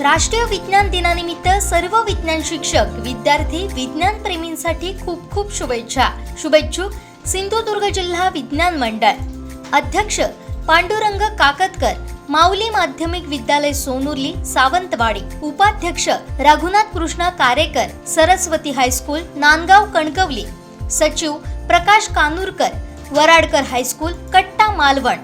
राष्ट्रीय विज्ञान दिनानिमित्त सर्व विज्ञान शिक्षक विद्यार्थी विज्ञान प्रेमींसाठी खूप खूप शुभेच्छा. शुभेच्छुक सिंधुदुर्ग जिल्हा विज्ञान मंडळ. अध्यक्ष पांडुरंग काकतकर माऊली माध्यमिक विद्यालय सोनुर्ली सावंतवाडी. उपाध्यक्ष रघुनाथ कृष्णा कारेकर सरस्वती हायस्कूल नांदगाव कणकवली. सचिव प्रकाश कानूरकर वराडकर हायस्कूल कट्टा मालवण.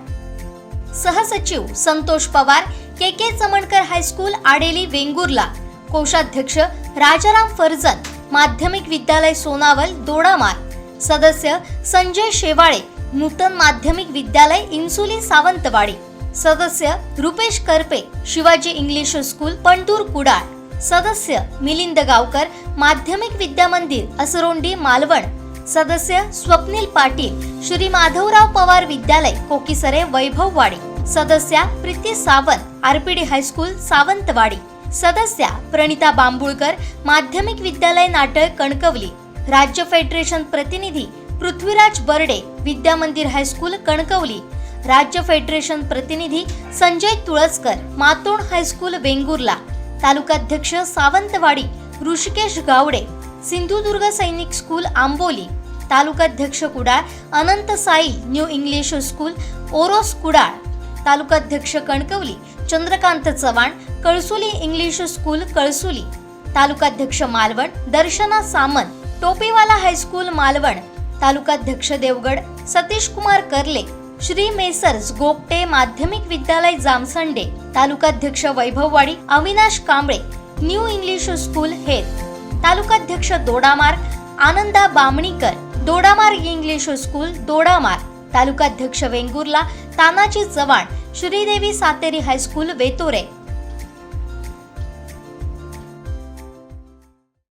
सहसचिव Santosh Pawar K K Chamankar high school Adeli Vengurla. कोषाध्यक्ष राजाराम फरजन माध्यमिक विद्यालय सोनावल दोडामार. सदस्य संजय शेवाळे नूतन माध्यमिक विद्यालय इन्सुली सावंतवाडी. सदस्य रुपेश करपे शिवाजी इंग्लिश स्कूल पंटूर कुडाळ. सदस्य मिलिंद गावकर माध्यमिक विद्यामंदिर असरोंडी मालवण. सदस्य स्वप्नील पाटील श्री माधवराव पवार विद्यालय कोकीसरे वैभववाडी. सदस्या Preeti Sawant RPD high school Sawantwadi. सदस्या प्रणिता बांबुळकर माध्यमिक विद्यालय नाटळ कणकवली. राज्य फेडरेशन प्रतिनिधी पृथ्वीराज बर्डे विद्यामंदिर हायस्कूल कणकवली. राज्य फेडरेशन प्रतिनिधी संजय तुळसकर मातोंड हायस्कूल वेंगुर्ला. तालुकाध्यक्ष सावंतवाडी ऋषिकेश गावडे. सिंधुदुर्ग सैनिक स्कूल आंबोली. तालुकाध्यक्ष Kudal Anant Sai new English school Oros Kudal. तालुकाध्यक्ष कणकवली चंद्रकांत चव्हाण कळसुली इंग्लिश स्कूल कळसुली. तालुकाध्यक्ष मालवण दर्शना सामंत टोपीवाला हायस्कूल मालवण. तालुकाध्यक्ष देवगड सतीश कुमार करले श्री मेसर्स गोपटे माध्यमिक विद्यालय जामसंडे. तालुकाध्यक्ष Vaibhavwadi Avinash Kamble new English school हेर तालुकाध्यक्ष दोडामार आनंदा बामणीकर दोडामार इंग्लिश स्कूल दोडामार. तालुकाध्यक्ष वेंगुर्ला तानाजी चव्हाण श्रीदेवी सातेरी हायस्कूल वेतोरे.